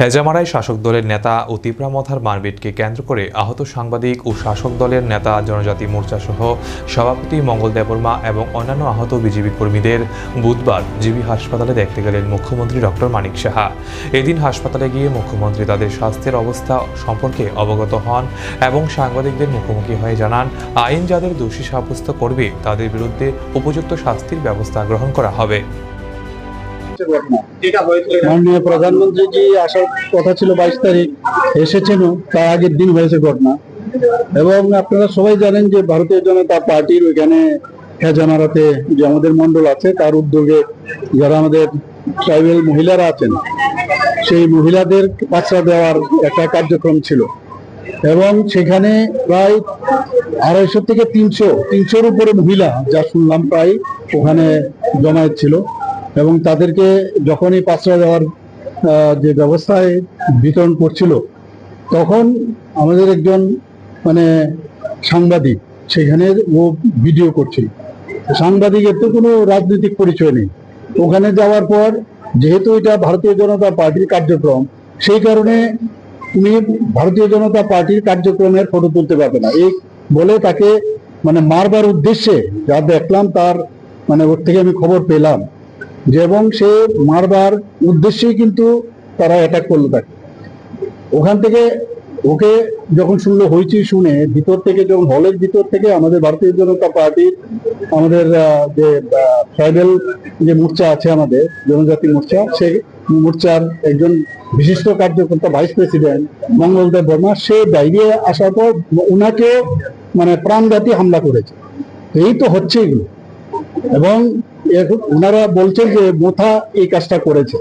হেজামারায় শাসক দলের নেতা ও তিপ্রামথার মারপিটকে কেন্দ্র করে আহত সাংবাদিক ও শাসক দলের নেতা, জনজাতি মোর্চা সহ সভাপতি মঙ্গল দেববর্মা এবং অন্যান্য আহত বিজেপি কর্মীদের বুধবার জিবি হাসপাতালে দেখতে গেলেন মুখ্যমন্ত্রী ডক্টর মানিক সাহা। এদিন হাসপাতালে গিয়ে মুখ্যমন্ত্রী তাদের স্বাস্থ্যের অবস্থা সম্পর্কে অবগত হন এবং সাংবাদিকদের মুখোমুখি হয়ে জানান, আইন যাদের দোষী সাব্যস্ত করবে, তাদের বিরুদ্ধে উপযুক্ত শাস্তির ব্যবস্থা গ্রহণ করা হবে। যেটা হয়েছিল মাননীয় প্রধানমন্ত্রী আসার কথা ছিল বাইশ তারিখ তার আগের দিন হয়েছে ঘটনা। এবং আপনারা সবাই জানেন যে ভারতীয় জনতা পার্টির ওইখানে খেজানারাতে যে আমাদের মন্ডল আছে, তার উদ্যোগে যারা আমাদের ট্রাইবেল মহিলারা আছেন, সেই মহিলাদের পাচরা দেওয়ার একটা কার্যক্রম ছিল। এবং সেখানে প্রায় আড়াইশো থেকে তিনশো, তিনশোর উপরে মহিলা, যা শুনলাম প্রায় ওখানে জমায়েত ছিল। এবং তাদেরকে যখনই পাচরা দেওয়ার যে ব্যবস্থায় বিতরণ করছিল, তখন আমাদের একজন মানে সাংবাদিক, সেখানে ও ভিডিও করছিল। সাংবাদিকের তো কোনো রাজনৈতিক পরিচয় নেই। ওখানে যাওয়ার পর, যেহেতু এটা ভারতীয় জনতা পার্টির কার্যক্রম, সেই কারণে তুমি ভারতীয় জনতা পার্টির কার্যক্রমের ফটো তুলতে পারবে না। এই বলে তাকে মানে মারবার উদ্দেশ্যে যা দেখলাম, তার মানে ওর থেকে আমি খবর পেলাম। এবং সে মারবার উদ্দেশ্যেই কিন্তু তারা অ্যাটাক করল তাকে। ওখান থেকে ওকে যখন শুনলো হইচি শুনে, ভিতর থেকে যখন হলের ভিতর থেকে আমাদের ভারতীয় জনতা পার্টির আমাদের যে ট্রাইবেল যে মোর্চা আছে আমাদের, জনজাতি মোর্চা সেই মোর্চার একজন বিশিষ্ট কার্যকর্তা ভাইস প্রেসিডেন্ট মঙ্গল মঙ্গলদেব বর্মা, সে বাইরে আসার পর ওনাকেও মানে প্রাণঘাতী হামলা করেছে। এই তো হচ্ছে এগুলো এবং ওনারা বলছেন যে মোথা এই কাজটা করেছে।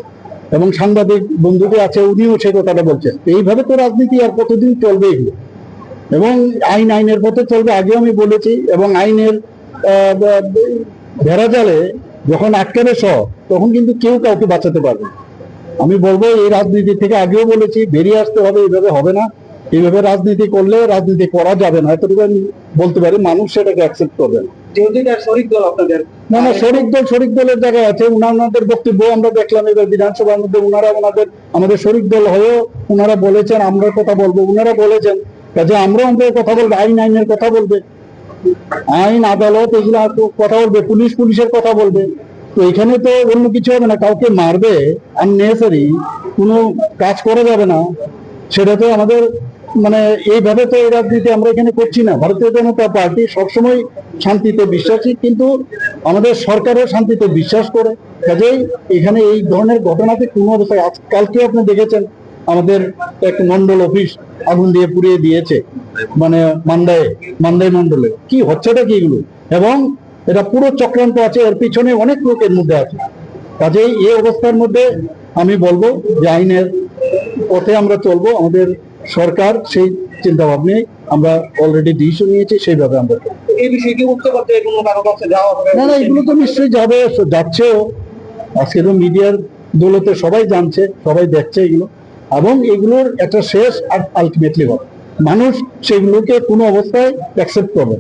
এবং সাংবাদিক বন্ধুকে আছে উনিও সে কথাটা বলছেন। এইভাবে তো রাজনীতি আর কতদিন চলবে এগুলো এবং আইন আইনের পথে চলবে আগেও আমি বলেছি এবং আইনের আহ, ব- ভেড়া জালে যখন আটকাবে সব তখন কিন্তু কেউ কাউকে বাঁচাতে পারবে আমি বলব এই রাজনীতি থেকে আগেও বলেছি বেরিয়ে আসতে হবে এইভাবে হবে না। এইভাবে রাজনীতি করলে রাজনীতি করা যাবে না। এতটুকু আমি বলতে পারি মানুষ সেটাকে অ্যাকসেপ্ট করবে না। শরিক দল আপনাদের? না না শরিক দল শরিক দলের জায়গায় আছে। ওনাদের বক্তব্য আমরা দেখলাম এবার বিধানসভার মধ্যে। উনারা ওনাদের আমাদের শরিক দল হয়েও উনারা বলেছেন আমরা কথা বলব। উনারা বলেছেন কাজে আমরা আমাদের কথা বলব আইন আইনের কথা বলবে। আইন আদালত এগুলো কথা বলবে পুলিশ পুলিশের কথা বলবে। তো এখানে তো অন্য কিছু হবে না কাউকে মারবে আননেসারি কোনো কাজ করা যাবে না। সেটা তো আমাদের মানে এইভাবে তো এই রাজনীতি আমরা এখানে করছি না। ভারতীয় জনতা পার্টি সবসময় শান্তিতে বিশ্বাসী, কিন্তু আমাদের সরকারও শান্তিতে বিশ্বাস করে। কাজেই এখানে এই ধরনের ঘটনাতে কোনো অবস্থায় আজ কালকে আপনি দেখেছেন, আমাদের এক মন্ডল অফিস আগুন দিয়ে পুড়িয়ে দিয়েছে মানে মান্দায় মান্দাই মন্ডলে কি হচ্ছেটা কি এগুলো? এবং এটা পুরো চক্রান্ত আছে, এর পিছনে অনেক লোকের মধ্যে আছে। কাজেই এই অবস্থার মধ্যে আমি বলব যে আইনের পথে আমরা চলবো, আমাদের সরকার সেই চিন্তা ভাবনে আমরা অলরেডি ডিসিশন নিয়েছি সেইভাবে আমরা এই বিষয়ে কি উঠতে পারতে কোনো কারও কাছে যাওয়া হবে? না না এগুলো তো নিশ্চয়ই যাবে যাচ্ছেও। আজকে তো মিডিয়ার দৌলতে সবাই জানছে সবাই দেখছে এগুলো। এবং এগুলোর একটা শেষ আর আলটিমেটলি হবে। মানুষ সেগুলোকে কোনো অবস্থায় অ্যাকসেপ্ট করবে।